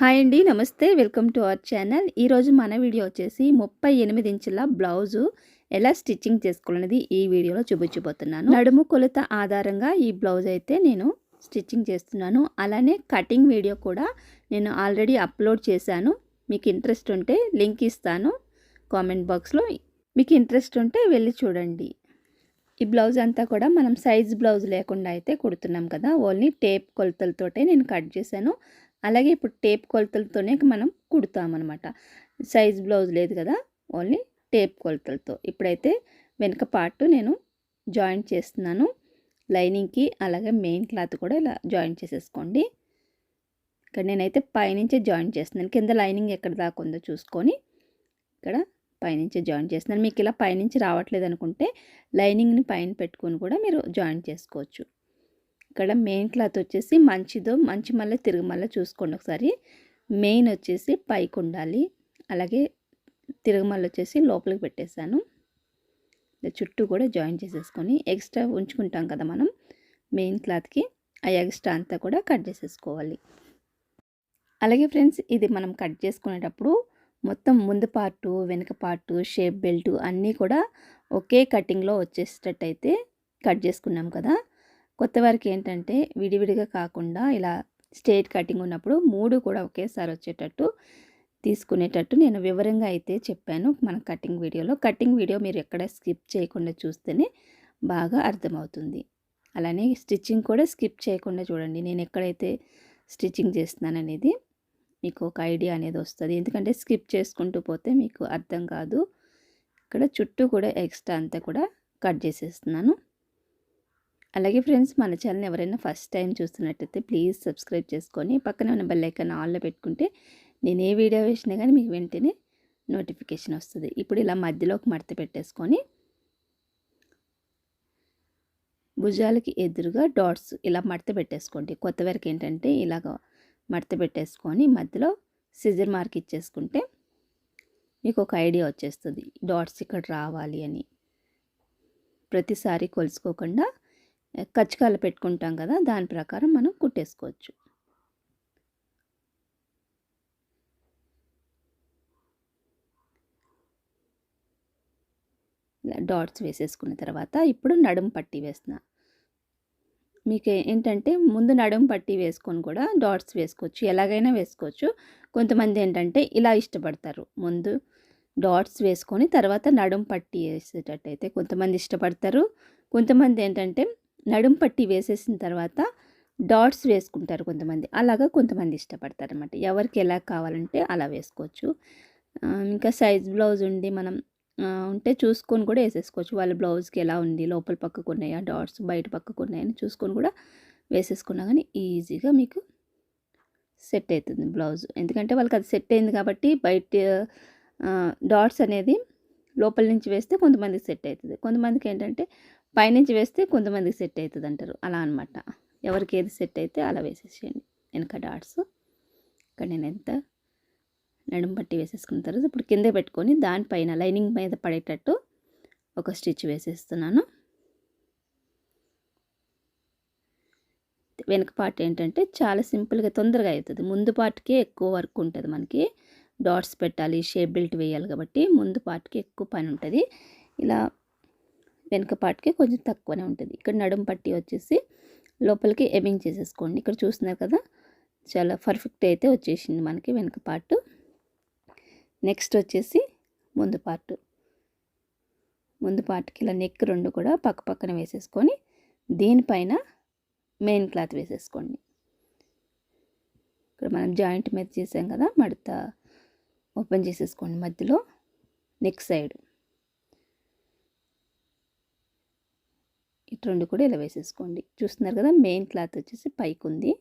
Hi అండి నమస్తే. Welcome to our channel. ఈరోజు మన వీడియో వచ్చేసి ముప్పై ఎనిమిది ఇంచుల బ్లౌజు ఎలా స్టిచ్చింగ్ చేసుకోవాలనేది ఈ వీడియోలో చూపించబోతున్నాను. నడుము కొలత ఆధారంగా ఈ బ్లౌజ్ అయితే నేను స్టిచ్చింగ్ చేస్తున్నాను. అలానే కటింగ్ వీడియో కూడా నేను ఆల్రెడీ అప్లోడ్ చేశాను. మీకు ఇంట్రెస్ట్ ఉంటే లింక్ ఇస్తాను కామెంట్ బాక్స్లో. మీకు ఇంట్రెస్ట్ ఉంటే వెళ్ళి చూడండి. ఈ బ్లౌజ్ అంతా కూడా మనం సైజ్ బ్లౌజ్ లేకుండా అయితే కుడుతున్నాం కదా. ఓన్లీ టేప్ కొలతలతోటే నేను కట్ చేశాను. అలాగే ఇప్పుడు టేప్ కొలతలతోనే మనం కుడతామన్నమాట. సైజ్ బ్లౌజ్ లేదు కదా ఓన్లీ టేప్ కొలతలతో. ఇప్పుడైతే వెనుక పార్ట్ నేను జాయింట్ చేస్తున్నాను. లైనింగ్కి అలాగే మెయిన్ క్లాత్ కూడా ఇలా జాయింట్ చేసేసుకోండి. ఇక్కడ నేనైతే పైనుంచే జాయింట్ చేస్తున్నాను. కింద లైనింగ్ ఎక్కడ దాకా ఉందో చూసుకొని ఇక్కడ పైనుంచే జాయింట్ చేస్తున్నాను. మీకు ఇలా పైనుంచి రావట్లేదు అనుకుంటే లైనింగ్ని పైన పెట్టుకొని కూడా మీరు జాయింట్ చేసుకోవచ్చు. ఇక్కడ మెయిన్ క్లాత్ వచ్చేసి మంచిదో మంచి మళ్ళీ తిరుగు మళ్ళీ చూసుకోండి ఒకసారి. మెయిన్ వచ్చేసి పైకి ఉండాలి. అలాగే తిరుగుమల్ల వచ్చేసి లోపలికి పెట్టేశాను. చుట్టూ కూడా జాయిన్ చేసేసుకొని ఎక్స్ట్రా ఉంచుకుంటాం కదా మనం. మెయిన్ క్లాత్కి ఆ ఎక్స్ట్రా అంతా కూడా కట్ చేసేసుకోవాలి. అలాగే ఫ్రెండ్స్ ఇది మనం కట్ చేసుకునేటప్పుడు మొత్తం ముందు పార్టు వెనుక పార్టు షేప్ బెల్ట్ అన్నీ కూడా ఒకే కటింగ్లో వచ్చేసేటట్టయితే కట్ చేసుకున్నాం కదా. కొత్త వారికి ఏంటంటే విడివిడిగా కాకుండా ఇలా స్ట్రేట్ కటింగ్ ఉన్నప్పుడు మూడు కూడా ఒకేసారి వచ్చేటట్టు తీసుకునేటట్టు నేను వివరంగా అయితే చెప్పాను మన కటింగ్ వీడియోలో. కటింగ్ వీడియో మీరు ఎక్కడ స్కిప్ చేయకుండా చూస్తేనే బాగా అర్థమవుతుంది. అలానే స్టిచ్చింగ్ కూడా స్కిప్ చేయకుండా చూడండి. నేను ఎక్కడైతే స్టిచ్చింగ్ చేస్తున్నాను అనేది మీకు ఒక ఐడియా అనేది వస్తుంది. ఎందుకంటే స్కిప్ చేసుకుంటూ పోతే మీకు అర్థం కాదు. ఇక్కడ చుట్టూ కూడా ఎక్స్ట్రా అంతా కూడా కట్ చేసేస్తున్నాను. అలాగే ఫ్రెండ్స్ మన ఛానల్ ఎవరైనా ఫస్ట్ టైం చూస్తున్నట్టయితే ప్లీజ్ సబ్స్క్రైబ్ చేసుకొని పక్కనే ఉన్న బెల్ ఐకాన్ పెట్టుకుంటే నేను ఏ వీడియో వేసినా కానీ మీకు వెంటనే నోటిఫికేషన్ వస్తుంది. ఇప్పుడు ఇలా మధ్యలోకి మడత పెట్టేసుకొని భుజాలకి ఎదురుగా డాట్స్ ఇలా మడత పెట్టేసుకోండి. కొత్త వరకు ఏంటంటే ఇలాగ మడత పెట్టేసుకొని మధ్యలో సిజర్ మార్క్ ఇచ్చేసుకుంటే మీకు ఒక ఐడియా వచ్చేస్తుంది. డాట్స్ ఇక్కడ రావాలి అని. ప్రతిసారి కొలుసుకోకుండా కచ్చకాలు పెట్టుకుంటాం కదా దాని ప్రకారం మనం కుట్టేసుకోవచ్చు. ఇలా డాట్స్ వేసేసుకున్న తర్వాత ఇప్పుడు నడుము పట్టి వేసిన మీకు ఏంటంటే ముందు నడుము పట్టి వేసుకొని కూడా డాట్స్ వేసుకోవచ్చు ఎలాగైనా వేసుకోవచ్చు. కొంతమంది ఏంటంటే ఇలా ఇష్టపడతారు. ముందు డాట్స్ వేసుకొని తర్వాత నడుము పట్టి వేసేటట్టయితే కొంతమంది ఇష్టపడతారు. కొంతమంది ఏంటంటే నడుం పట్టి వేసేసిన తర్వాత డాట్స్ వేసుకుంటారు కొంతమంది. అలాగా కొంతమంది ఇష్టపడతారు అనమాట ఎవరికి ఎలా కావాలంటే అలా వేసుకోవచ్చు. ఇంకా సైజ్ బ్లౌజ్ ఉండి మనం ఉంటే చూసుకొని కూడా వేసేసుకోవచ్చు. వాళ్ళ బ్లౌజ్కి ఎలా ఉంది లోపల పక్కకు ఉన్నాయా డాట్స్ బయట పక్కకు ఉన్నాయని చూసుకొని కూడా వేసేసుకున్నా కానీ ఈజీగా మీకు సెట్ అవుతుంది బ్లౌజ్. ఎందుకంటే వాళ్ళకి అది సెట్ అయింది కాబట్టి బయట డాట్స్ అనేది లోపల నుంచి వేస్తే కొంతమందికి సెట్ అవుతుంది. కొంతమందికి ఏంటంటే పైనుంచి వేస్తే కొంతమందికి సెట్ అవుతుంది అంటారు అలా అనమాట ఎవరికి ఏది సెట్ అయితే అలా వేసేసేయండి. వెనక డాట్స్. ఇక్కడ నేను ఎంత నడుము పట్టి వేసేసుకున్న తర్వాత ఇప్పుడు కింద పెట్టుకొని దానిపైన లైనింగ్ మీద పడేటట్టు ఒక స్టిచ్ వేసేస్తున్నాను. వెనక పార్ట్ ఏంటంటే చాలా సింపుల్గా తొందరగా అవుతుంది. ముందు పార్ట్కే ఎక్కువ వర్క్ ఉంటుంది మనకి. డాట్స్ పెట్టాలి షేప్ బెల్ట్ వేయాలి కాబట్టి ముందు పార్ట్కి ఎక్కువ పని ఉంటుంది. ఇలా వెనుక పార్ట్కి కొంచెం తక్కువనే ఉంటుంది. ఇక్కడ నడుము పట్టి వచ్చేసి లోపలికి ఎమింగ్ చేసేసుకోండి. ఇక్కడ చూస్తున్నారు కదా చాలా పర్ఫెక్ట్ అయితే వచ్చేసింది మనకి వెనక పార్ట్. నెక్స్ట్ వచ్చేసి ముందు పార్ట్. ముందు పార్ట్కి ఇలా నెక్ రెండు కూడా పక్క పక్కన వేసేసుకొని దీనిపైన మెయిన్ క్లాత్ వేసేసుకోండి. ఇక్కడ మనం జాయింట్ మీద చేసాం కదా మడత ఓపెన్ చేసేసుకోండి మధ్యలో నెక్ సైడ్. ఇటు రెండు కూడా ఇలా వేసేసుకోండి. చూస్తున్నారు కదా మెయిన్ క్లాత్ వచ్చేసి పైకి ఉంది.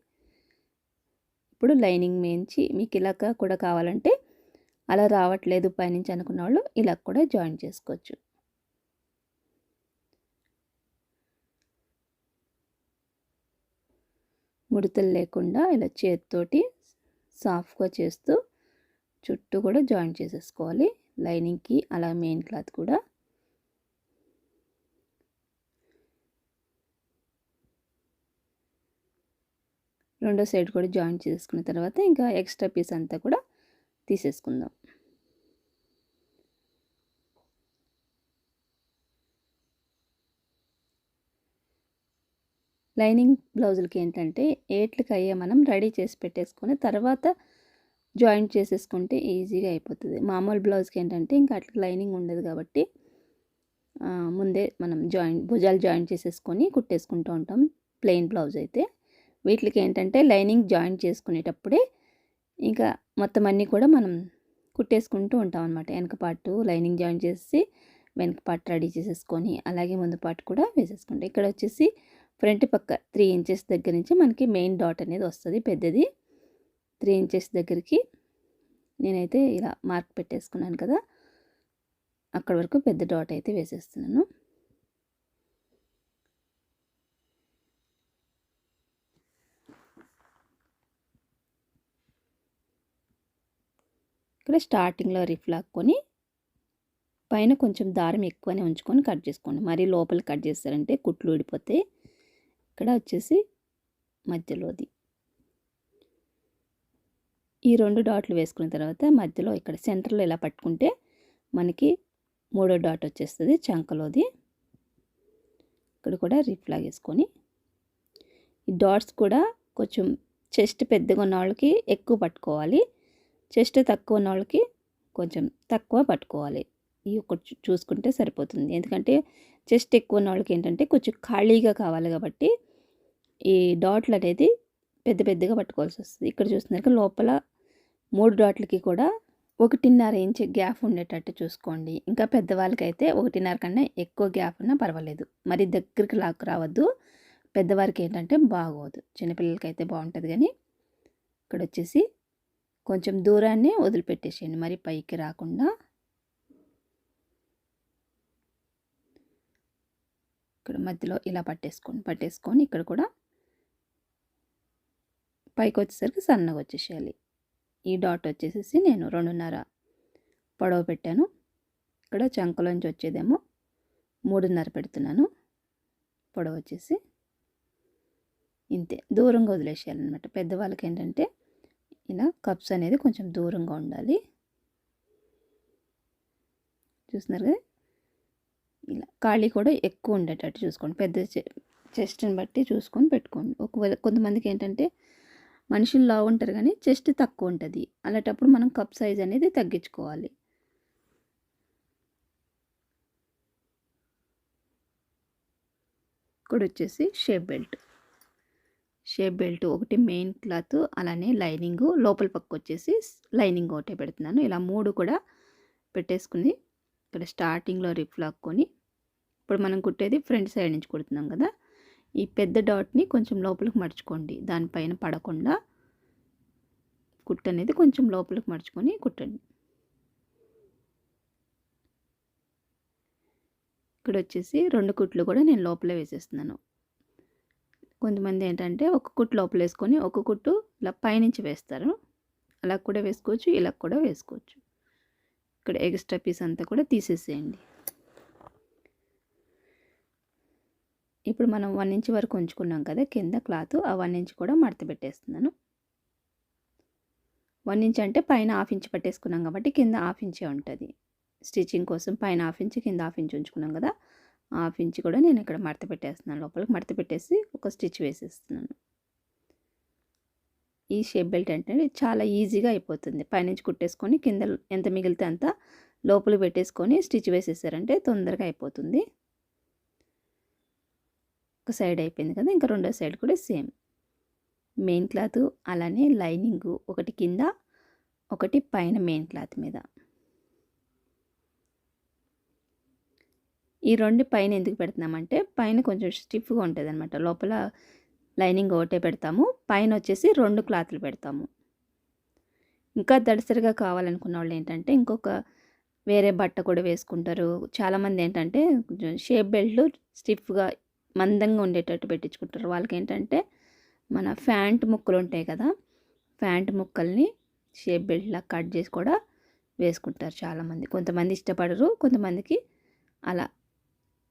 ఇప్పుడు లైనింగ్ మేయించి మీకు ఇలాగ కూడా కావాలంటే అలా రావట్లేదు పైనుంచి అనుకున్న వాళ్ళు ఇలా కూడా జాయిన్ చేసుకోవచ్చు. ముడతలు లేకుండా ఇలా చేతితోటి సాఫ్ట్గా చేస్తూ చుట్టూ కూడా జాయిన్ చేసేసుకోవాలి. లైనింగ్కి అలా మెయిన్ క్లాత్ కూడా రెండో సైడ్ కూడా జాయిన్ చేసుకున్న తర్వాత ఇంకా ఎక్స్ట్రా పీస్ అంతా కూడా తీసేసుకుందాం. లైనింగ్ బ్లౌజులకి ఏంటంటే ఏట్లకి అయ్యే మనం రెడీ చేసి పెట్టేసుకొని తర్వాత జాయింట్ చేసేసుకుంటే ఈజీగా అయిపోతుంది. మామూలు బ్లౌజ్కి ఏంటంటే ఇంకా అట్లా లైనింగ్ ఉండదు కాబట్టి ముందే మనం జాయింట్ భుజాలు జాయింట్ చేసేసుకొని కుట్టేసుకుంటూ ఉంటాం. ప్లెయిన్ బ్లౌజ్ అయితే. వీటికి ఏంటంటే లైనింగ్ జాయింట్ చేసుకునేటప్పుడే ఇంకా మొత్తం అన్నీ కూడా మనం కుట్టేసుకుంటూ ఉంటాం అనమాట వెనక పార్ట్ లైనింగ్ జాయిన్ చేసి వెనక పార్ట్ రెడీ చేసేసుకొని అలాగే ముందు పార్ట్ కూడా వేసేసుకుంటాం. ఇక్కడ వచ్చేసి ఫ్రంట్ పక్క త్రీ ఇంచెస్ దగ్గర నుంచి మనకి మెయిన్ డాట్ అనేది వస్తుంది పెద్దది. త్రీ ఇంచెస్ దగ్గరికి నేనైతే ఇలా మార్క్ పెట్టేసుకున్నాను కదా అక్కడ వరకు పెద్ద డాట్ అయితే వేసేస్తున్నాను. ఇక్కడ స్టార్టింగ్లో రిఫ్లాక్కొని పైన కొంచెం దారం ఎక్కువనే ఉంచుకొని కట్ చేసుకోండి. మరీ లోపల కట్ చేస్తారంటే కుట్లు ఊడిపోతే ఇక్కడ వచ్చేసి మధ్యలోది. ఈ రెండు డాట్లు వేసుకున్న తర్వాత మధ్యలో ఇక్కడ సెంటర్లో ఇలా పట్టుకుంటే మనకి మూడో డాట్ వచ్చేస్తుంది చంకలోది. ఇక్కడ కూడా రిఫ్లాగ్ వేసుకొని ఈ డాట్స్ కూడా కొంచెం చెస్ట్ పెద్దగా ఉన్న వాళ్ళకి ఎక్కువ పట్టుకోవాలి. చెస్ట్ తక్కువ ఉన్న వాళ్ళకి కొంచెం తక్కువ పట్టుకోవాలి. ఈ ఒకటి చూసుకుంటే సరిపోతుంది. ఎందుకంటే చెస్ట్ ఎక్కువ ఉన్న వాళ్ళకి ఏంటంటే కొంచెం ఖాళీగా కావాలి కాబట్టి ఈ డాట్లు అనేది పెద్ద పెద్దగా పట్టుకోవాల్సి వస్తుంది. ఇక్కడ చూస్తున్నారు లోపల మూడు డాట్లకి కూడా ఒకటిన్నర ఇంచ్ గ్యాప్ ఉండేటట్టు చూసుకోండి. ఇంకా పెద్దవాళ్ళకైతే ఒకటిన్నర కన్నా ఎక్కువ గ్యాప్ ఉన్నా పర్వాలేదు. మరి దగ్గరికి లాక్ రావద్దు. పెద్దవారికి ఏంటంటే బాగోదు. చిన్నపిల్లలకి అయితే బాగుంటుంది కానీ ఇక్కడ వచ్చేసి కొంచెం దూరాన్ని వదిలిపెట్టేసేయండి. మరి పైకి రాకుండా. ఇక్కడ మధ్యలో ఇలా పట్టేసుకోండి పట్టేసుకొని ఇక్కడ కూడా పైకి వచ్చేసరికి సన్నగా వచ్చేసేయాలి. ఈ డాట్ వచ్చేసేసి నేను రెండున్నర పొడవ పెట్టాను. ఇక్కడ చంకలోంచి వచ్చేదేమో మూడున్నర పెడుతున్నాను. పొడవ వచ్చేసి ఇంతే. దూరంగా వదిలేసేయాలన్నమాట. పెద్దవాళ్ళకి ఏంటంటే ఇలా కప్స్ అనేది కొంచెం దూరంగా ఉండాలి. చూస్తున్నారు కదా? ఇలా ఖాళీ కూడా ఎక్కువ ఉండేటట్టు చూసుకోండి. పెద్ద చెస్ట్ని బట్టి చూసుకొని పెట్టుకోండి. ఒకవేళ కొంతమందికి ఏంటంటే మనుషులు లావు ఉంటారు కానీ చెస్ట్ తక్కువ ఉంటుంది. అలాంటప్పుడు మనం కప్ సైజ్ అనేది తగ్గించుకోవాలి. ఇక్కడ వచ్చేసి షేప్ బెల్ట్. షేప్ బెల్ట్ ఒకటి మెయిన్ క్లాత్ అలానే లైనింగ్ లోపల పక్క వచ్చేసి లైనింగ్ ఒకటే పెడుతున్నాను. ఇలా మూడు కూడా పెట్టేసుకుని ఇక్కడ స్టార్టింగ్లో రిప్ లాక్కొని ఇప్పుడు మనం కుట్టేది ఫ్రంట్ సైడ్ నుంచి కుడుతున్నాం కదా. ఈ పెద్ద డాట్ని కొంచెం లోపలికి మడుచుకోండి. దానిపైన పడకుండా కుట్టు అనేది కొంచెం లోపలికి మడుచుకొని కుట్టండి. ఇక్కడ వచ్చేసి రెండు కుట్లు కూడా నేను లోపలే వేసేస్తున్నాను. కొంతమంది ఏంటంటే ఒక కుట్టు లోపల వేసుకొని ఒక కుట్టు ఇలా పైనుంచి వేస్తారు. అలా కూడా వేసుకోవచ్చు ఇలా కూడా వేసుకోవచ్చు. ఇక్కడ ఎక్స్ట్రా పీస్ అంతా కూడా తీసేసేయండి. ఇప్పుడు మనం వన్ ఇంచ్ వరకు ఉంచుకున్నాం కదా కింద క్లాత్ ఆ వన్ ఇంచ్ కూడా మడత పెట్టేస్తున్నాను. వన్ ఇంచ్ అంటే పైన హాఫ్ ఇంచ్ పట్టేసుకున్నాం కాబట్టి కింద హాఫ్ ఇంచే ఉంటుంది. స్టిచ్చింగ్ కోసం పైన హాఫ్ ఇంచ్ కింద హాఫ్ ఇంచ్ ఉంచుకున్నాం కదా హాఫ్ ఇంచ్ కూడా నేను ఇక్కడ మడత పెట్టేస్తున్నాను. లోపలికి మడత పెట్టేసి ఒక స్టిచ్ వేసేస్తున్నాను. ఈ షేప్ బెల్ట్ అంటే చాలా ఈజీగా అయిపోతుంది. పైనుంచి కుట్టేసుకొని కింద ఎంత మిగిలితే అంత లోపల పెట్టేసుకొని స్టిచ్ వేసేసారంటే తొందరగా అయిపోతుంది. ఒక సైడ్ అయిపోయింది కదా ఇంకా రెండో సైడ్ కూడా సేమ్. మెయిన్ క్లాత్ అలానే లైనింగ్ ఒకటి కింద ఒకటి పైన మెయిన్ క్లాత్ మీద. ఈ రెండు పైన ఎందుకు పెడుతున్నామంటే పైన కొంచెం స్టిఫ్గా ఉంటుంది అనమాట లోపల లైనింగ్ ఒకటే పెడతాము. పైన వచ్చేసి రెండు క్లాత్లు పెడతాము. ఇంకా దడిసరిగా కావాలనుకున్న వాళ్ళు ఏంటంటే ఇంకొక వేరే బట్ట కూడా వేసుకుంటారు. చాలామంది ఏంటంటే కొంచెం షేప్ బెల్ట్లు స్టిఫ్గా మందంగా ఉండేటట్టు పెట్టించుకుంటారు. వాళ్ళకి ఏంటంటే మన ఫ్యాంట్ ముక్కలు ఉంటాయి కదా ఫ్యాంట్ ముక్కల్ని షేప్ బెల్ట్లా కట్ చేసి కూడా వేసుకుంటారు చాలామంది. కొంతమంది ఇష్టపడరు కొంతమందికి అలా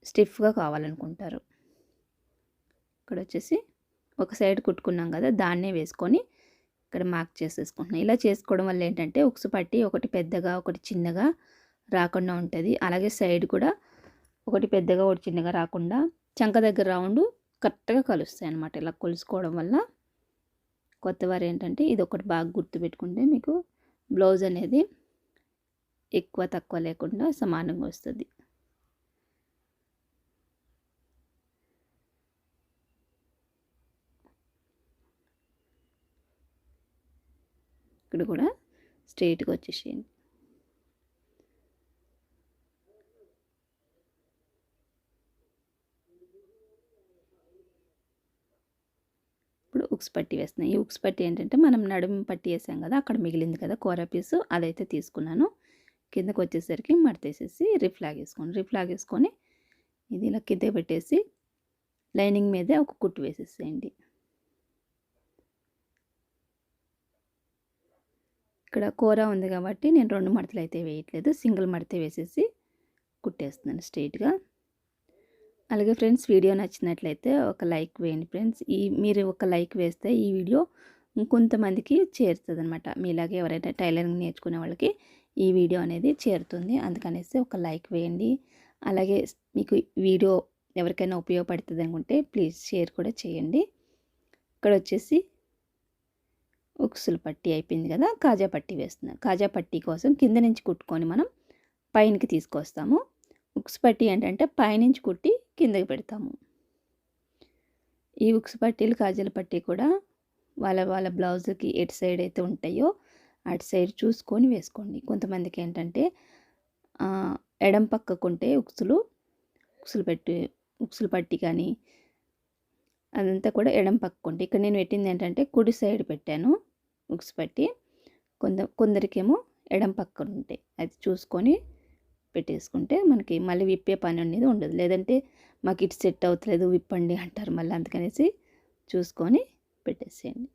స్టిఫ్గా కావాలనుకుంటారు. ఇక్కడ వచ్చేసి ఒక సైడ్ కుట్టుకున్నాం కదా దాన్నే వేసుకొని ఇక్కడ మార్క్ చేసేసుకుంటున్నాను ఇలా చేసుకోవడం వల్ల ఏంటంటే ఉక్సు పట్టి ఒకటి పెద్దగా ఒకటి చిన్నగా రాకుండా ఉంటుంది. అలాగే సైడ్ కూడా ఒకటి పెద్దగా ఒకటి చిన్నగా రాకుండా చంక దగ్గర రౌండ్ కరెక్ట్గా కలుస్తాయి అనమాట ఇలా కొలుసుకోవడం వల్ల కొత్తవారు ఏంటంటే ఇది ఒకటి బాగా గుర్తుపెట్టుకుంటే మీకు బ్లౌజ్ అనేది ఎక్కువ తక్కువ లేకుండా సమానంగా వస్తుంది. ఇక్కడ కూడా స్ట్రైట్గా వచ్చేసేయండి. ఇప్పుడు ఉక్స్ పట్టి వేస్తున్నాయి ఈ ఉక్స్ పట్టి ఏంటంటే మనం నడుము పట్టి వేసాం కదా అక్కడ మిగిలింది కదా కూర పీసు అదైతే తీసుకున్నాను. కిందకు వచ్చేసరికి మడతేసేసి రిఫ్లాగ్ వేసుకోండి రిఫ్లాగ్ వేసుకొని ఇది ఇలా కింద పెట్టేసి లైనింగ్ మీదే ఒక కుట్టు వేసేసేయండి. ఇక్కడ కూర ఉంది కాబట్టి నేను రెండు మడతలు అయితే వేయట్లేదు. సింగిల్ మడత వేసేసి కుట్టేస్తున్నాను స్ట్రైట్గా అలాగే ఫ్రెండ్స్ వీడియో నచ్చినట్లయితే ఒక లైక్ వేయండి ఫ్రెండ్స్. ఈ మీరు ఒక లైక్ వేస్తే ఈ వీడియో ఇంకొంతమందికి చేరుతుంది అనమాట మీలాగే ఎవరైనా టైలరింగ్ నేర్చుకునే వాళ్ళకి ఈ వీడియో అనేది చేరుతుంది. అందుకనేసి ఒక లైక్ వేయండి. అలాగే మీకు వీడియో ఎవరికైనా ఉపయోగపడుతుంది అనుకుంటే ప్లీజ్ షేర్ కూడా చేయండి. ఇక్కడ వచ్చేసి ఉక్సులు పట్టి అయిపోయింది కదా కాజా పట్టి వేస్తున్నాం. కాజా పట్టి కోసం కింద నుంచి కుట్టుకొని మనం పైనకి తీసుకొస్తాము. ఉక్స్ పట్టి ఏంటంటే పైనుంచి కుట్టి కిందకి పెడతాము. ఈ ఉక్స్ పట్టీలు కాజల పట్టి కూడా వాళ్ళ వాళ్ళ బ్లౌజ్కి ఎటు సైడ్ అయితే ఉంటాయో అటు సైడ్ చూసుకొని వేసుకోండి. కొంతమందికి ఏంటంటే ఎడం పక్కకుంటే ఉక్సులు ఉక్సులు పెట్టి ఉక్సులు పట్టి కానీ అదంతా కూడా ఎడం పక్కకుంటే ఇక్కడ నేను పెట్టింది ఏంటంటే కుడి సైడ్ పెట్టాను. ఉక్స్ పెట్టి కొంద కొందరికేమో ఎడం పక్కన ఉంటాయి అది చూసుకొని పెట్టేసుకుంటే మనకి మళ్ళీ విప్పే పని అనేది ఉండదు. లేదంటే మాకు ఇటు సెట్ అవుతలేదు విప్పండి అంటారు మళ్ళీ అందుకనేసి చూసుకొని పెట్టేసేయండి.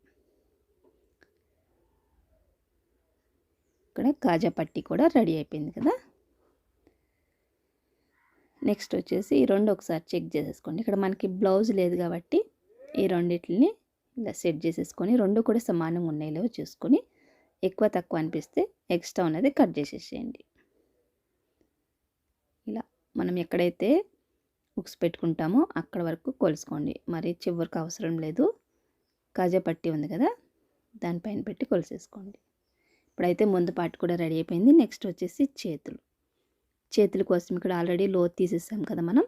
ఇక్కడ కాజా పట్టి కూడా రెడీ అయిపోయింది కదా. నెక్స్ట్ వచ్చేసి ఈ రెండు ఒకసారి చెక్ చేసేసుకోండి. ఇక్కడ మనకి బ్లౌజ్ లేదు కాబట్టి ఈ రెండిటిని ఇలా సెట్ చేసేసుకొని రెండు కూడా సమానంగా ఉన్నాయో చూసుకొని ఎక్కువ తక్కువ అనిపిస్తే ఎక్స్ట్రా ఉన్నది కట్ చేసేసేయండి. ఇలా మనం ఎక్కడైతే బుక్స్ పెట్టుకుంటామో అక్కడ వరకు కొలుసుకోండి. మరి చివరికి అవసరం లేదు. కాజా పట్టి ఉంది కదా దానిపైన పెట్టి కొలిసేసుకోండి. ఇప్పుడైతే ముందు పాటు కూడా రెడీ అయిపోయింది. నెక్స్ట్ వచ్చేసి చేతులు. చేతుల కోసం ఇక్కడ ఆల్రెడీ లోత్ తీసేసాం కదా మనం.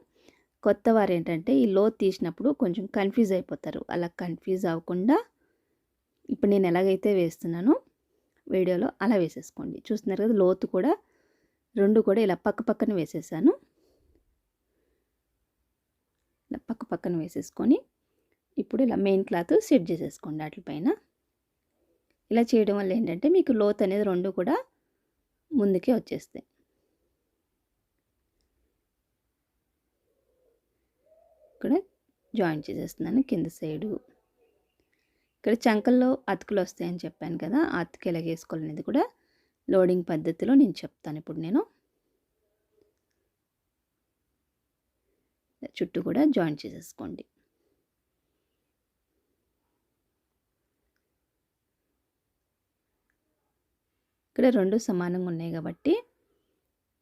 కొత్త వారు ఏంటంటే ఈ లోతు తీసినప్పుడు కొంచెం కన్ఫ్యూజ్ అయిపోతారు. అలా కన్ఫ్యూజ్ అవ్వకుండా ఇప్పుడు నేను ఎలాగైతే వేస్తున్నానో వీడియోలో అలా వేసేసుకోండి. చూస్తున్నారు కదా లోతు కూడా రెండు కూడా ఇలా పక్క పక్కన వేసేసాను. ఇలా పక్క పక్కన వేసేసుకొని ఇప్పుడు ఇలా మెయిన్ క్లాత్ సెట్ చేసేసుకోండి వాటిపైన ఇలా చేయడం వల్ల ఏంటంటే మీకు లోత్ అనేది రెండు కూడా ముందుకే వచ్చేస్తాయి ఇక్కడ జాయిన్ చేసేస్తున్నాను కింద సైడు. ఇక్కడ చంకల్లో అతుకులు వస్తాయని చెప్పాను కదా ఆ అతుకు ఎలా వేసుకోవాలనేది కూడా లోడింగ్ పద్ధతిలో నేను చెప్తాను ఇప్పుడు నేను. చుట్టూ కూడా జాయిన్ చేసేసుకోండి. ఇక్కడ రెండు సమానంగా ఉన్నాయి కాబట్టి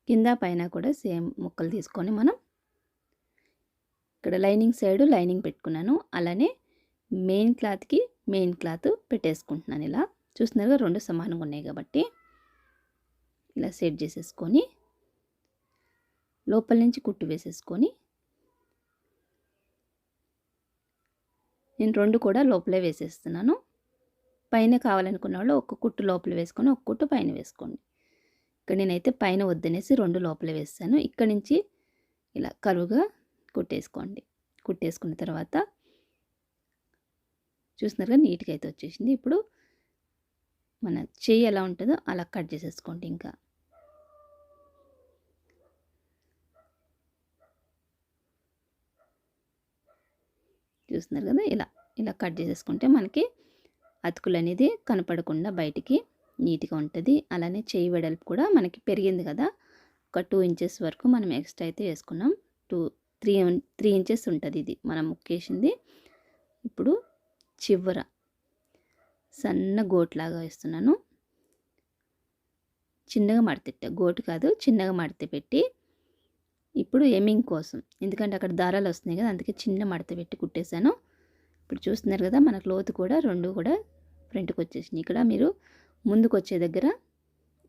కింద పైన కూడా సేమ్ ముక్కలు తీసుకొని మనం ఇక్కడ లైనింగ్ సైడ్ లైనింగ్ పెట్టుకున్నాను. అలానే మెయిన్ క్లాత్కి మెయిన్ క్లాత్ పెట్టేసుకుంటున్నాను ఇలా. చూస్తున్నారుగా రెండు సమానంగా ఉన్నాయి కాబట్టి. ఇలా సెట్ చేసేసుకొని లోపల నుంచి కుట్టు వేసేసుకొని నేను రెండు కూడా లోపలే వేసేస్తున్నాను. పైన కావాలనుకున్న వాళ్ళు ఒక కుట్టు లోపల వేసుకొని ఒక కుట్టు పైన వేసుకోండి. ఇక్కడ నేనైతే పైన వద్దనేసి రెండు లోపల వేస్తాను. ఇక్కడ నుంచి ఇలా కరువుగా కుట్టేసుకోండి. కుట్టేసుకున్న తర్వాత చూసినారుగా నీట్గా అయితే వచ్చేసింది. ఇప్పుడు మన చెయ్యి ఎలా ఉంటుందో అలా కట్ చేసేసుకోండి ఇంకా. చూస్తున్నారు కదా ఇలా ఇలా కట్ చేసేసుకుంటే మనకి అతుకులు అనేది కనపడకుండా బయటికి నీట్గా ఉంటుంది. అలానే చేయి వెడల్పు కూడా మనకి పెరిగింది కదా. ఒక టూ ఇంచెస్ వరకు మనం ఎక్స్ట్రా అయితే వేసుకున్నాం. టూ త్రీ త్రీ ఇంచెస్ ఉంటుంది ఇది. మనం ముక్కేసింది. ఇప్పుడు చివర సన్న గోట్లాగా వేస్తున్నాను. చిన్నగా మడతెట్ట. గోటు కాదు చిన్నగా మడత పెట్టి ఇప్పుడు ఎమింగ్ కోసం. ఎందుకంటే అక్కడ దారాలు వస్తున్నాయి కదా అందుకే చిన్న మడత పెట్టి కుట్టేశాను. ఇప్పుడు చూస్తున్నారు కదా మనకు లోతు కూడా రెండు కూడా ఫ్రంట్కి వచ్చేసింది ఇక్కడ మీరు ముందుకు వచ్చే దగ్గర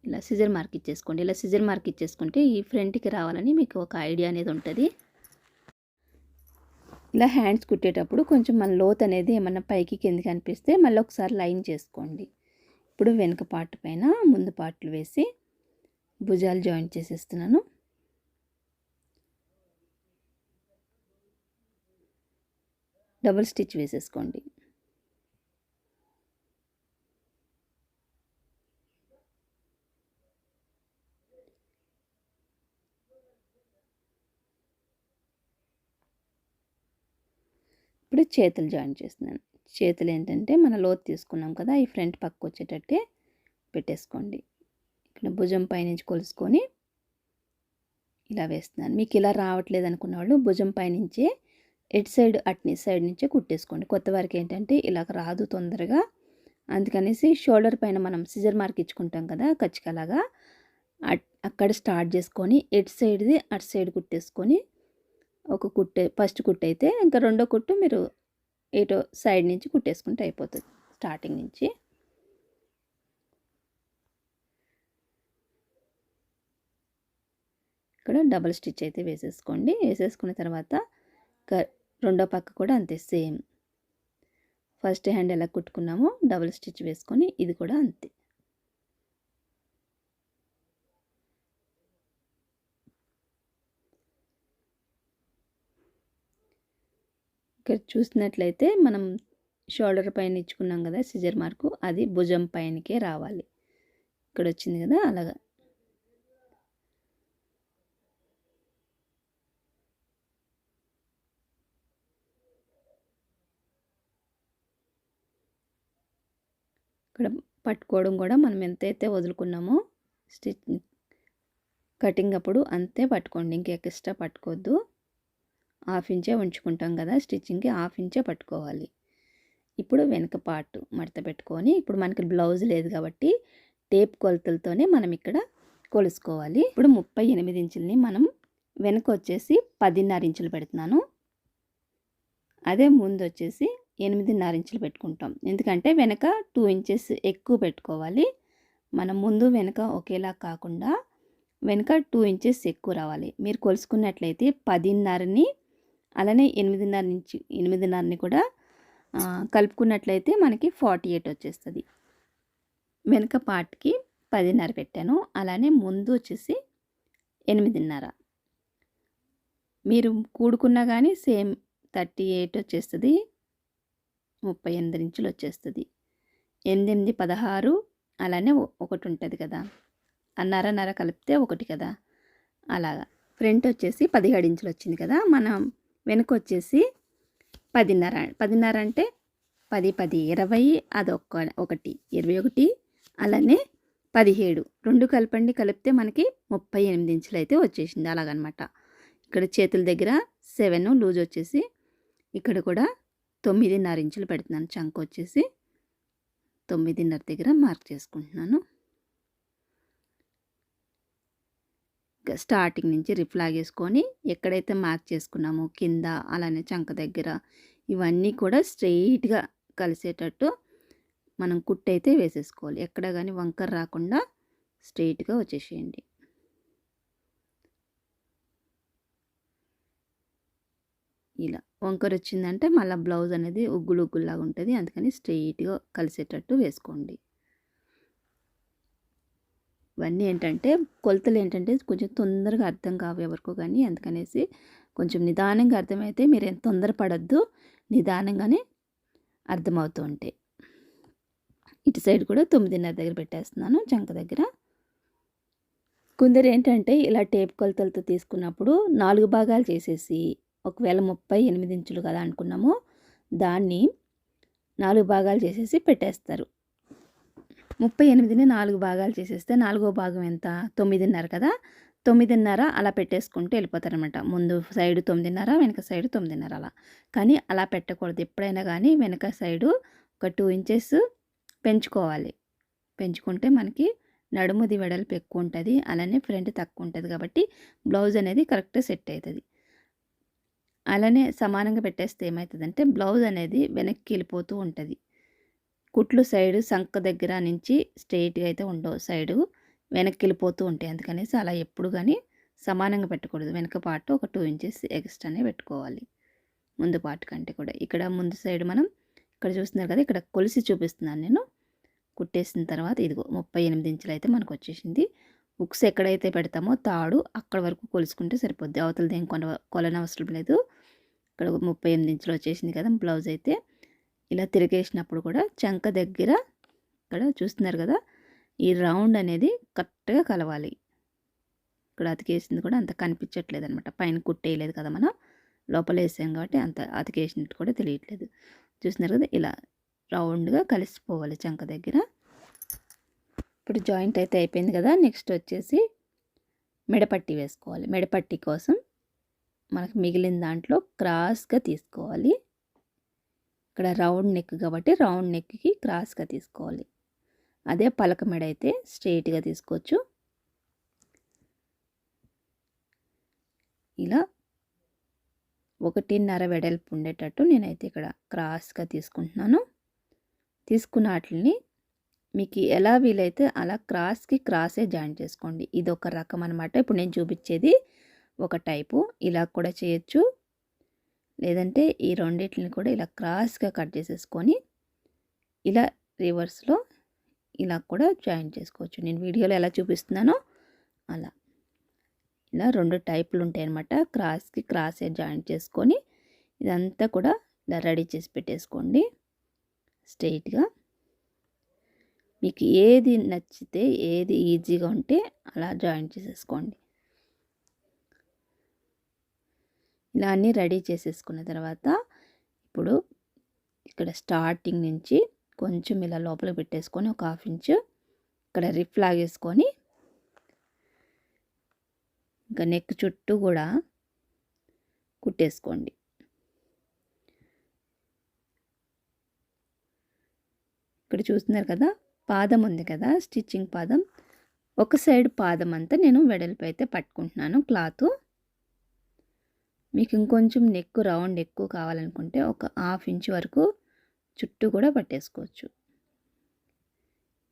ఇలా సిజర్ మార్క్ ఇచ్చేసుకోండి. ఇలా సిజర్ మార్క్ ఇచ్చేసుకుంటే ఈ ఫ్రంట్కి రావాలని మీకు ఒక ఐడియా అనేది ఉంటుంది. ఇలా హ్యాండ్స్ కుట్టేటప్పుడు కొంచెం మన లోత్ అనేది ఏమన్నా పైకి కిందకి అనిపిస్తే మళ్ళీ ఒకసారి లైన్ చేసుకోండి. ఇప్పుడు వెనుక పార్ట్ పైన ముందు పార్ట్లు వేసి భుజాలు జాయింట్ చేసేస్తున్నాను. డబుల్ స్టిచ్ వేసేసుకోండి. ఇప్పుడు చేతులు జాయిన్ చేస్తున్నాను. చేతులు ఏంటంటే మన లోతు తీసుకున్నాం కదా ఈ ఫ్రంట్ పక్క వచ్చేటట్టే పెట్టేసుకోండి. ఇక్కడ భుజం పైనుంచి కొలుసుకొని ఇలా వేస్తున్నాను. మీకు ఇలా రావట్లేదు అనుకున్న వాళ్ళు భుజం పైనుంచే ఎట్ సైడ్ అట్ని సైడ్ నుంచే కుట్టేసుకోండి. కొత్త వారికి ఏంటంటే ఇలా రాదు తొందరగా. అందుకనేసి షోల్డర్ పైన మనం సిజర్ మార్క్ ఇచ్చుకుంటాం కదా కచ్చికలాగా అక్కడ స్టార్ట్ చేసుకొని ఎట్ సైడ్ది అటు సైడ్ కుట్టేసుకొని ఒక కుట్టే ఫస్ట్ కుట్టు అయితే ఇంకా రెండో కుట్టు మీరు ఏటో సైడ్ నుంచి కుట్టేసుకుంటే అయిపోతుంది స్టార్టింగ్ నుంచి. ఇక్కడ డబల్ స్టిచ్ అయితే వేసేసుకోండి వేసేసుకున్న తర్వాత రెండో పక్క కూడా అంతే సేమ్. ఫస్ట్ హ్యాండ్ ఎలా కుట్టుకున్నామో డబుల్ స్టిచ్ వేసుకొని ఇది కూడా అంతే. ఇక్కడ చూసినట్లయితే మనం షోల్డర్ పైన ఇచ్చుకున్నాం కదా సిజర్ మార్కు అది భుజం పైనకే రావాలి. ఇక్కడ వచ్చింది కదా అలాగా. ఇక్కడ పట్టుకోవడం కూడా మనం ఎంతైతే వదులుకున్నామో స్టిచ్ కటింగ్ అప్పుడు అంతే పట్టుకోండి. ఇంకెక్స్ట్రా పట్టుకోవద్దు. హాఫ్ ఇంచే ఉంచుకుంటాం కదా స్టిచ్చింగ్కి హాఫ్ ఇంచే పట్టుకోవాలి. ఇప్పుడు వెనక పార్ట్ మడత పెట్టుకొని ఇప్పుడు మనకి బ్లౌజ్ లేదు కాబట్టి టేప్ కొలతలతోనే మనం ఇక్కడ కొలుసుకోవాలి. ఇప్పుడు ముప్పై ఎనిమిది ఇంచుల్ని మనం వెనక వచ్చేసి పదిన్నర ఇంచులు పెడుతున్నాను. అదే ముందు వచ్చేసి ఎనిమిదిన్నర ఇంచులు పెట్టుకుంటాం. ఎందుకంటే వెనక టూ ఇంచెస్ ఎక్కువ పెట్టుకోవాలి. మనం ముందు వెనక ఒకేలా కాకుండా వెనక టూ ఇంచెస్ ఎక్కువ రావాలి. మీరు కొలుసుకున్నట్లయితే పదిన్నరని అలానే ఎనిమిదిన్నర నుంచి ఎనిమిదిన్నరని కూడా కలుపుకున్నట్లయితే మనకి ఫార్టీ ఎయిట్ వచ్చేస్తుంది. వెనక పార్ట్కి పదిన్నర పెట్టాను. అలానే ముందు వచ్చేసి ఎనిమిదిన్నర. మీరు కూడుకున్నా కానీ సేమ్ థర్టీ ఎయిట్ వచ్చేస్తుంది. ముప్పై ఎనిమిది ఇంచులు వచ్చేస్తుంది. ఎనిమిది పదహారు అలానే ఒకటి ఉంటుంది కదా. నర నర కలిపితే ఒకటి కదా. అలాగా. ఫ్రంట్ వచ్చేసి పదిహేడు ఇంచులు వచ్చింది కదా. మనం వెనుక వచ్చేసి పదిన్నర పదిన్నర అంటే పది పది ఇరవై అదొక ఒకటి ఇరవై ఒకటి అలానే పదిహేడు. రెండు కలపండి కలిపితే మనకి ముప్పై ఎనిమిది ఇంచులు అయితే వచ్చేసింది అలాగనమాట. ఇక్కడ చేతుల దగ్గర సెవెన్ లూజ్ వచ్చేసి ఇక్కడ కూడా తొమ్మిదిన్నర ఇంచులు పెడుతున్నాను. చంక వచ్చేసి తొమ్మిదిన్నర దగ్గర మార్క్ చేసుకుంటున్నాను. స్టార్టింగ్ నుంచి రిఫ్లాగ్ వేసుకొని ఎక్కడైతే మార్క్ చేసుకున్నామో కింద అలానే చంక దగ్గర ఇవన్నీ కూడా స్ట్రెయిట్గా కలిసేటట్టు మనం కుట్టయితే వేసేసుకోవాలి. ఎక్కడ కానీ వంకర రాకుండా స్ట్రెయిట్గా వచ్చేసేయండి. ఇలా వంకర వచ్చిందంటే మళ్ళీ బ్లౌజ్ అనేది ఉగ్గులు ఉగ్గుల్లాగా ఉంటుంది. అందుకని స్ట్రెయిట్గా కలిసేటట్టు వేసుకోండి. ఇవన్నీ ఏంటంటే కొలతలు ఏంటంటే కొంచెం తొందరగా అర్థం కావు ఎవరికో కానీ అందుకనేసి కొంచెం నిదానంగా అర్థమైతే మీరు ఎంత తొందరపడద్దు. నిదానంగానే అర్థమవుతూ ఉంటాయి ఇటు సైడ్ కూడా తొమ్మిదిన్నర దగ్గర పెట్టేస్తున్నాను చంక దగ్గర. కొందరు ఏంటంటే ఇలా టేప్ కొలతలతో తీసుకున్నప్పుడు నాలుగు భాగాలు చేసేసి ఒకవేళ ముప్పై ఎనిమిది ఇంచులు కదా అనుకున్నాము దాన్ని నాలుగు భాగాలు చేసేసి పెట్టేస్తారు. ముప్పై ఎనిమిదిని నాలుగు భాగాలు చేసేస్తే నాలుగో భాగం ఎంత? తొమ్మిదిన్నర కదా? తొమ్మిదిన్నర అలా పెట్టేసుకుంటూ వెళ్ళిపోతారనమాట ముందు సైడ్ తొమ్మిదిన్నర వెనక సైడ్ తొమ్మిదిన్నర అలా. కానీ అలా పెట్టకూడదు. ఎప్పుడైనా కానీ వెనక సైడు ఒక టూ ఇంచెస్ పెంచుకోవాలి. పెంచుకుంటే మనకి నడుముది వెడల్పు ఎక్కువ ఉంటుంది. అలానే ఫ్రంట్ తక్కువ ఉంటుంది కాబట్టి బ్లౌజ్ అనేది కరెక్ట్ సెట్ అవుతుంది. అలానే సమానంగా పెట్టేస్తే ఏమవుతుందంటే బ్లౌజ్ అనేది వెనక్కి వెళ్ళిపోతూ ఉంటుంది. కుట్లు సైడ్ సంక దగ్గర నుంచి స్ట్రైట్గా అయితే ఉండవు. సైడు వెనక్కి వెళ్ళిపోతూ ఉంటాయి. అందుకనేసి అలా ఎప్పుడు కానీ సమానంగా పెట్టకూడదు. వెనక పాటు ఒక టూ ఇంచెస్ ఎక్స్ట్రానే పెట్టుకోవాలి. ముందు పాటు కంటే కూడా. ఇక్కడ ముందు సైడ్ మనం ఇక్కడ చూస్తున్నారు కదా ఇక్కడ కొలిసి చూపిస్తున్నాను నేను. కుట్టేసిన తర్వాత ఇదిగో ముప్పై ఎనిమిది ఇంచులు అయితే మనకు వచ్చేసింది. బుక్స్ ఎక్కడైతే పెడతామో తాడు అక్కడ వరకు కొలుసుకుంటే సరిపోద్ది. అవతలది ఏం కొన కొలనవసరం లేదు. ఇక్కడ ముప్పై ఎనిమిది ఇంచులు వచ్చేసింది కదా బ్లౌజ్ అయితే. ఇలా తిరిగేసినప్పుడు కూడా చంక దగ్గర ఇక్కడ చూస్తున్నారు కదా ఈ రౌండ్ అనేది కరెక్ట్గా కలవాలి. ఇక్కడ అతికేసింది కూడా అంత కనిపించట్లేదు అనమాట పైన కుట్టేయలేదు కదా మనం లోపల వేసాం కాబట్టి అంత అతికేసినట్టు కూడా తెలియట్లేదు. చూస్తున్నారు కదా ఇలా రౌండ్గా కలిసిపోవాలి చంక దగ్గర. ఇప్పుడు జాయింట్ అయితే అయిపోయింది కదా నెక్స్ట్ వచ్చేసి మెడపట్టి వేసుకోవాలి. మెడపట్టి కోసం మనకు మిగిలిన దాంట్లో క్రాస్గా తీసుకోవాలి. ఇక్కడ రౌండ్ నెక్ కాబట్టి రౌండ్ నెక్కి క్రాస్గా తీసుకోవాలి. అదే పలక మెడ అయితే స్ట్రైట్గా తీసుకోవచ్చు. ఇలా ఒకటిన్నర వెడల్పు ఉండేటట్టు నేనైతే ఇక్కడ క్రాస్గా తీసుకుంటున్నాను. తీసుకున్న వాటిని మీకు ఎలా వీలైతే అలా క్రాస్కి క్రాసే జాయిన్ చేసుకోండి. ఇది ఒక రకం అనమాట ఇప్పుడు నేను చూపించేది ఒక టైపు. ఇలా కూడా చేయొచ్చు. లేదంటే ఈ రెండింటిని కూడా ఇలా క్రాస్గా కట్ చేసేసుకొని ఇలా రివర్స్లో ఇలా కూడా జాయిన్ చేసుకోవచ్చు. నేను వీడియోలో ఎలా చూపిస్తున్నానో అలా. ఇలా రెండు టైపులు ఉంటాయి అన్నమాట క్రాస్కి క్రాసే జాయిన్ చేసుకొని ఇదంతా కూడా ఇలా రెడీ చేసి పెట్టేసుకోండి. స్ట్రైట్గా మీకు ఏది నచ్చితే ఏది ఈజీగా ఉంటే అలా జాయిన్ చేసేసుకోండి. ఇలా అన్నీ రెడీ చేసేసుకున్న తర్వాత ఇప్పుడు ఇక్కడ స్టార్టింగ్ నుంచి కొంచెం ఇలా లోపల పెట్టేసుకొని ఒక హాఫ్ ఇంచు ఇక్కడ రిఫ్ లాగేసుకొని ఇంకా నెక్ చుట్టూ కూడా కుట్టేసుకోండి. ఇక్కడ చూస్తున్నారు కదా పాదం ఉంది కదా స్టిచ్చింగ్ పాదం. ఒక సైడ్ పాదం అంతా నేను వెడల్పు అయితే పట్టుకుంటున్నాను క్లాత్. మీకు ఇంకొంచెం నెక్ రౌండ్ ఎక్కువ కావాలనుకుంటే ఒక హాఫ్ ఇంచ్ వరకు చుట్టూ కూడా పట్టేసుకోవచ్చు.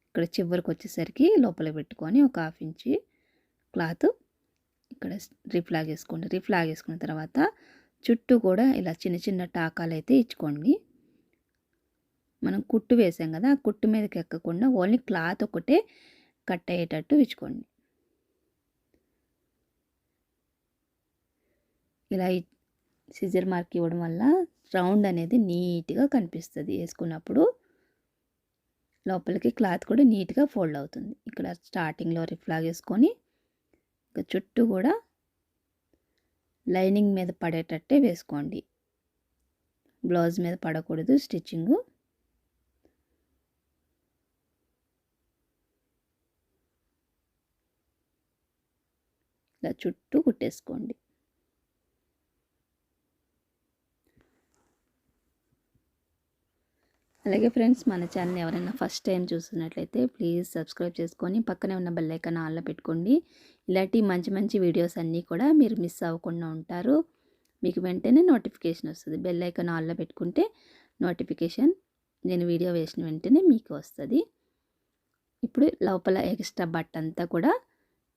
ఇక్కడ చివరికి వచ్చేసరికి లోపల పెట్టుకొని ఒక హాఫ్ ఇంచి క్లాత్ ఇక్కడ రిఫ్ లాగేసుకోండి. రిఫ్ లాగేసుకున్న తర్వాత చుట్టూ కూడా ఇలా చిన్న చిన్న టాకాలు అయితే ఇచ్చుకోండి. మనం కుట్టు వేసాం కదా ఆ కుట్టు మీదకి ఎక్కకుండా ఓన్లీ క్లాత్ ఒకటే కట్ అయ్యేటట్టు ఇచ్చుకోండి. ఇలా సిజర్ మార్క్ ఇవ్వడం వల్ల రౌండ్ అనేది నీట్గా కనిపిస్తుంది. వేసుకున్నప్పుడు లోపలికి క్లాత్ కూడా నీట్గా ఫోల్డ్ అవుతుంది. ఇక్కడ స్టార్టింగ్లో రిఫ్లాగ్ వేసుకొని ఇంకా చుట్టూ కూడా లైనింగ్ మీద పడేటట్టే వేసుకోండి. బ్లౌజ్ మీద పడకూడదు స్టిచ్చింగు ఇలా చుట్టూ కుట్టేసుకోండి. అలాగే ఫ్రెండ్స్ మన ఛానల్ ఎవరైనా ఫస్ట్ టైం చూస్తున్నట్లయితే ప్లీజ్ సబ్స్క్రైబ్ చేసుకొని పక్కనే ఉన్న బెల్లైకన్ ఆల్లో ఆన్లో పెట్టుకోండి. ఇలాంటి మంచి మంచి వీడియోస్ అన్నీ కూడా మీరు మిస్ అవ్వకుండా ఉంటారు. మీకు వెంటనే నోటిఫికేషన్ వస్తుంది. బెల్లైకన్ ఆల్లో పెట్టుకుంటే నోటిఫికేషన్ నేను వీడియో వేసిన వెంటనే మీకు వస్తుంది. ఇప్పుడు లోపల ఎక్స్ట్రా బట్ట అంతా కూడా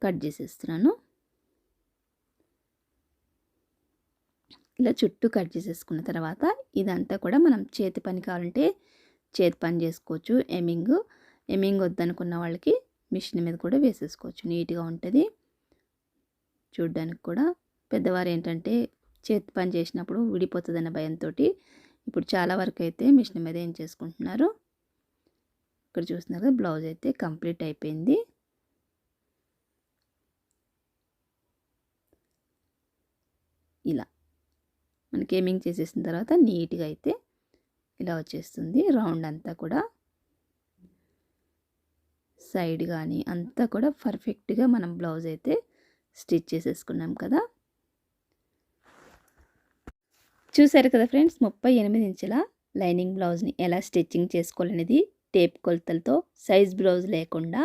కట్ చేసేస్తున్నాను. ఇలా చుట్టూ కట్ చేసేసుకున్న తర్వాత ఇదంతా కూడా మనం చేతి పని కావాలంటే చేతి పని చేసుకోవచ్చు. ఎమింగ్ ఎమింగ్ వద్దనుకున్న వాళ్ళకి మిషన్ మీద కూడా వేసేసుకోవచ్చు. నీట్గా ఉంటుంది. చూడ్డానికి కూడా పెద్దవారు ఏంటంటే చేతి పని చేసినప్పుడు విడిపోతుందన్న భయంతో ఇప్పుడు చాలా వరకు అయితే మిషన్ మీద ఏం చేసుకుంటున్నారు? ఇక్కడ చూస్తున్నారు కదా బ్లౌజ్ అయితే కంప్లీట్ అయిపోయింది ఇలా మనకి చేసేసిన తర్వాత నీట్గా అయితే ఇలా వచ్చేస్తుంది. రౌండ్ అంతా కూడా. సైడ్ కానీ అంతా కూడా పర్ఫెక్ట్గా మనం బ్లౌజ్ అయితే స్టిచ్ చేసేసుకున్నాం కదా. చూసారు కదా ఫ్రెండ్స్ ముప్పై ఎనిమిది ఇంచుల లైనింగ్ బ్లౌజ్ని ఎలా స్టిచ్చింగ్ చేసుకోవాలనేది టేప్ కొలతలతో సైజ్ బ్లౌజ్ లేకుండా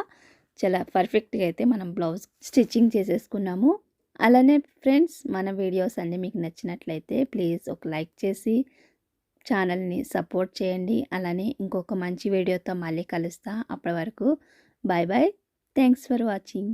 చాలా పర్ఫెక్ట్గా అయితే మనం బ్లౌజ్ స్టిచ్చింగ్ చేసేసుకున్నాము. అలానే ఫ్రెండ్స్ మన వీడియోస్ అన్నీ మీకు నచ్చినట్లయితే ప్లీజ్ ఒక లైక్ చేసి ఛానల్ని సపోర్ట్ చేయండి. అలానే ఇంకొక మంచి వీడియోతో మళ్ళీ కలుస్తా. అప్పటి వరకు bye bye thanks for watching.